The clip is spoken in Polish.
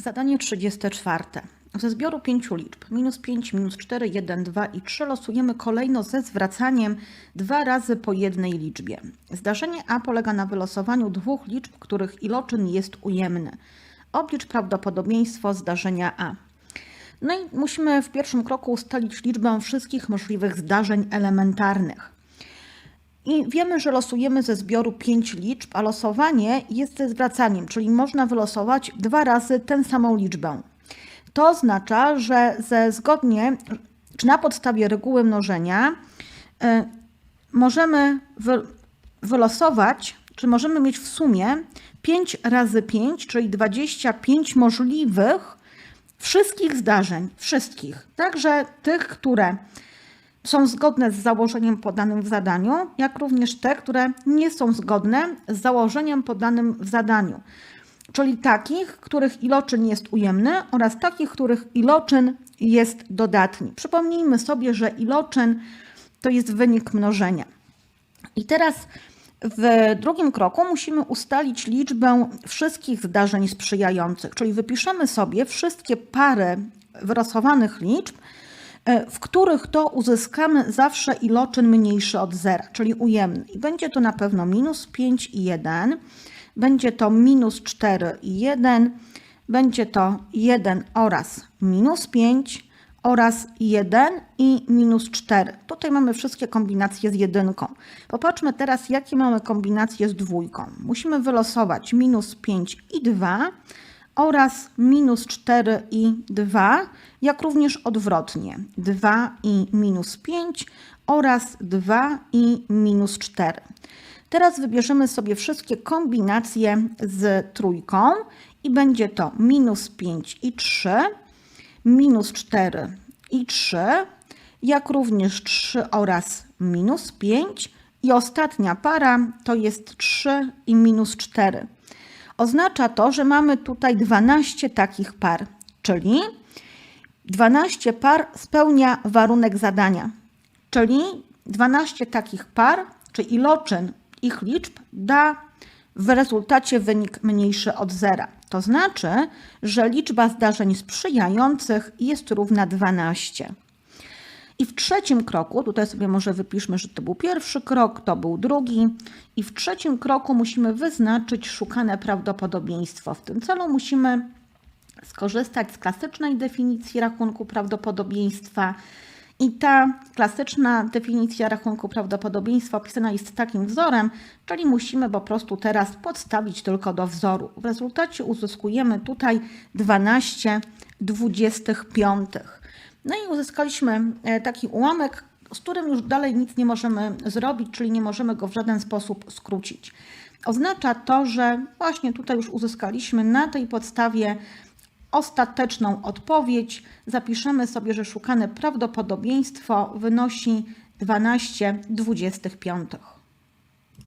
Zadanie 34. Ze zbioru pięciu liczb minus 5, minus 4, 1, 2 i 3 losujemy kolejno ze zwracaniem dwa razy po jednej liczbie. Zdarzenie A polega na wylosowaniu dwóch liczb, których iloczyn jest ujemny. Oblicz prawdopodobieństwo zdarzenia A. No i musimy w pierwszym kroku ustalić liczbę wszystkich możliwych zdarzeń elementarnych. I wiemy, że losujemy ze zbioru 5 liczb, a losowanie jest ze zwracaniem, czyli można wylosować dwa razy tę samą liczbę. To oznacza, że ze zgodnie, czy na podstawie reguły mnożenia, y, możemy wy, wylosować, czy możemy mieć w sumie 5 razy 5, czyli 25 możliwych wszystkich zdarzeń, wszystkich, także tych, które są zgodne z założeniem podanym w zadaniu, jak również te, które nie są zgodne z założeniem podanym w zadaniu. Czyli takich, których iloczyn jest ujemny oraz takich, których iloczyn jest dodatni. Przypomnijmy sobie, że iloczyn to jest wynik mnożenia. I teraz w drugim kroku musimy ustalić liczbę wszystkich zdarzeń sprzyjających, czyli wypiszemy sobie wszystkie pary wylosowanych liczb, w których to uzyskamy zawsze iloczyn mniejszy od zera, czyli ujemny. I będzie to na pewno minus 5 i 1, będzie to minus 4 i 1, będzie to 1 oraz minus 5 oraz 1 i minus 4. Tutaj mamy wszystkie kombinacje z jedynką. Popatrzmy teraz, jakie mamy kombinacje z dwójką. Musimy wylosować minus 5 i 2 oraz minus 4 i 2, jak również odwrotnie 2 i minus 5 oraz 2 i minus 4. Teraz wybierzemy sobie wszystkie kombinacje z trójką i będzie to minus 5 i 3, minus 4 i 3, jak również 3 oraz minus 5 i ostatnia para to jest 3 i minus 4. Oznacza to, że mamy tutaj 12 takich par, czyli 12 par spełnia warunek zadania, czyli 12 takich par, czy iloczyn ich liczb da w rezultacie wynik mniejszy od zera. To znaczy, że liczba zdarzeń sprzyjających jest równa 12. I w trzecim kroku, tutaj sobie może wypiszmy, że to był pierwszy krok, to był drugi, i w trzecim kroku musimy wyznaczyć szukane prawdopodobieństwo. W tym celu musimy skorzystać z klasycznej definicji rachunku prawdopodobieństwa. I ta klasyczna definicja rachunku prawdopodobieństwa opisana jest takim wzorem, czyli musimy po prostu teraz podstawić tylko do wzoru. W rezultacie uzyskujemy tutaj 12 25. No i uzyskaliśmy e, taki ułamek, z którym już dalej nic nie możemy zrobić, czyli nie możemy go w żaden sposób skrócić. Oznacza to, że właśnie tutaj już uzyskaliśmy na tej podstawie ostateczną odpowiedź. Zapiszemy sobie, że szukane prawdopodobieństwo wynosi 12 25.